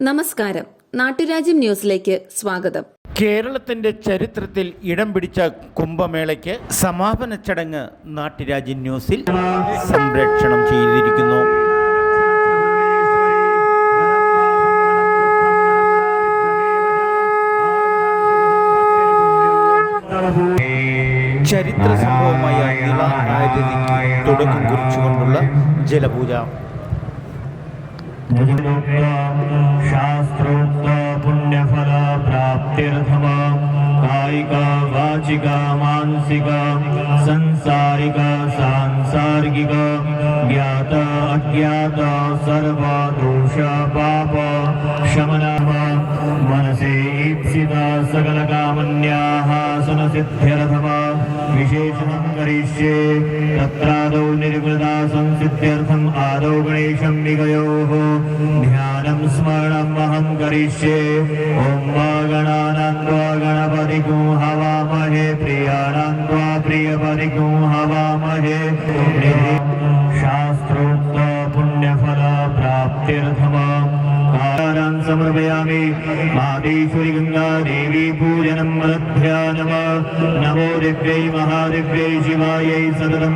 നമസ്കാരം. നാട്ടുരാജ്യം ന്യൂസിലേക്ക് സ്വാഗതം. കേരളത്തിന്റെ ചരിത്രത്തിൽ ഇടം പിടിച്ച കുംഭമേളയ്ക്ക് സമാപന ചടങ്ങ് നാട്ടുരാജ്യ ന്യൂസിൽ സംപ്രേക്ഷണം ചെയ്തിരിക്കുന്നു. ചരിത്ര സംഭവമായ തുടക്കം കുറിച്ചുകൊണ്ടുള്ള ജലപൂജ. शास्त्रोक्त पुण्यफल प्राप्त्यर्थमा कायिका वाचिका मानसिका संसारिक सांसार्गिक ज्ञात अज्ञात सर्व दोष पाप शमनः मनसे ईप्सित सकलकामन्याः सुनसिद्ध्यर्थमा विशेषणं करिष्ये तत्रादौ निर्वृता संसिद्ध्यर्थम् आदौ गणेशं निगयोः। ध्यानं स्मरणम् अहं करिष्ये ॐ वा गणानां त्वा गणपतिगुं हवामहे प्रियाणां त्वा प्रियपतिगुं हवामहे शास्त्रोक्त पुण्यफल प्राप्त्यर्थमा कारान् समर्पयामि मातेश्वरि गङ्गा देवी पूजनं मदभ्या नम नमो दिव्यै महादिव्यै शिवायै सततं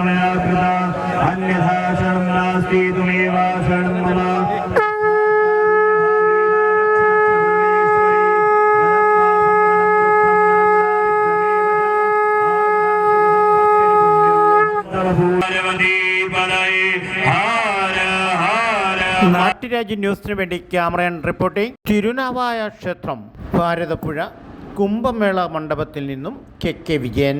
നാട്ടുരാജ്യ ന്യൂസിന് വേണ്ടി ക്യാമറയൻ റിപ്പോർട്ടിംഗ്. തിരുനാവായ ക്ഷേത്രം ഭാരതപ്പുഴ കുംഭമേള മണ്ഡപത്തിൽ നിന്നും കെ കെ വിജയൻ.